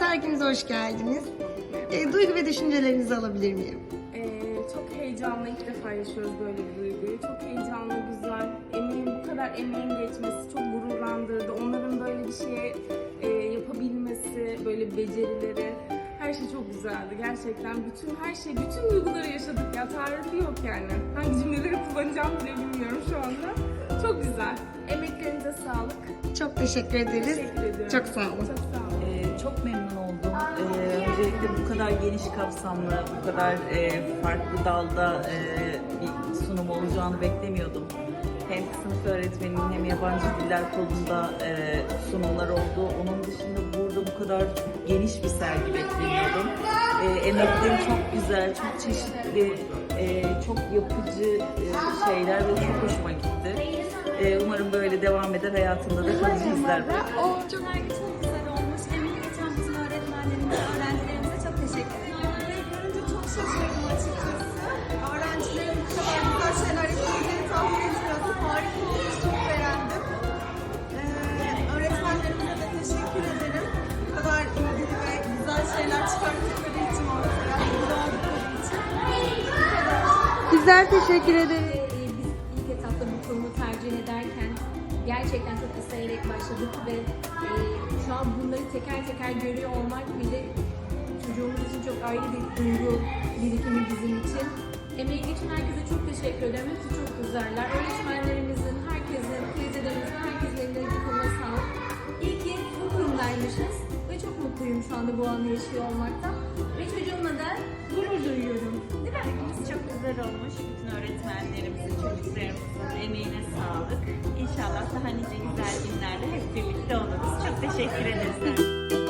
Parkımıza hoş geldiniz. E, duygu ve düşüncelerinizi alabilir miyim? Ee, çok heyecanlı ilk defa yaşıyoruz böyle bir duyguyu. Çok heyecanlı, güzel. Emeğin bu kadar emeğin geçmesi çok gururlandırdı. Onların böyle bir şeye e, yapabilmesi, böyle becerileri. Her şey çok güzeldi gerçekten. Bütün her şey, bütün duyguları yaşadık ya. Tarifi yok yani. Hangi cümleleri kullanacağım bile bilmiyorum şu anda. Çok güzel. Emeklerinize sağlık. Çok teşekkür ederiz. Teşekkür ediyorum. Çok sağ olun. Çok sağ olun. Ee, çok memnun öncelikle bu kadar geniş kapsamlı, bu kadar e, farklı dalda e, bir sunum olacağını beklemiyordum. Hem sınıf öğretmeninin hem yabancı diller kolunda e, sunumlar oldu. Onun dışında burada bu kadar geniş bir sergi beklemiyordum. E, emekleri çok güzel, çok çeşitli, e, çok yapıcı e, şeyler ve çok hoşuma gitti. E, umarım böyle devam eder, hayatımda da kalıcı izler bırakır. Çok şaşırdım açıkçası. Öğrencilerin bu kadar güzel şeyler yapabildiğini tahmin etmiyordum. Harika çok beğendim. Öğretmenlerimize de teşekkür ederim. Bu kadar ilgili ve güzel şeyler çıkarttıkları için ortaya. Bizler teşekkür ederiz. Ee, biz ilk etapta bu konuyu tercih ederken gerçekten çok isteyerek başladık ve e, şu an bunları teker teker görüyor olmak bile ayrı bir duygu birikimi bizim için. Emeği geçen herkese çok teşekkür ederim. Hepsi çok güzeller. Öğretmenlerimizin, herkesin, teyzelerimizin, herkesin eline koluna sağlık. İyi ki bu kurumdaymışız ve çok mutluyum şu anda bu anı yaşıyor olmaktan. Ve çocuğumla da gurur duyuyorum. Değil mi? Hepimiz çok güzel olmuş. Bütün öğretmenlerimizin, çocuklarımızın emeğine sağlık. İnşallah daha nice güzel günlerde hep birlikte oluruz. Çok teşekkür ederiz.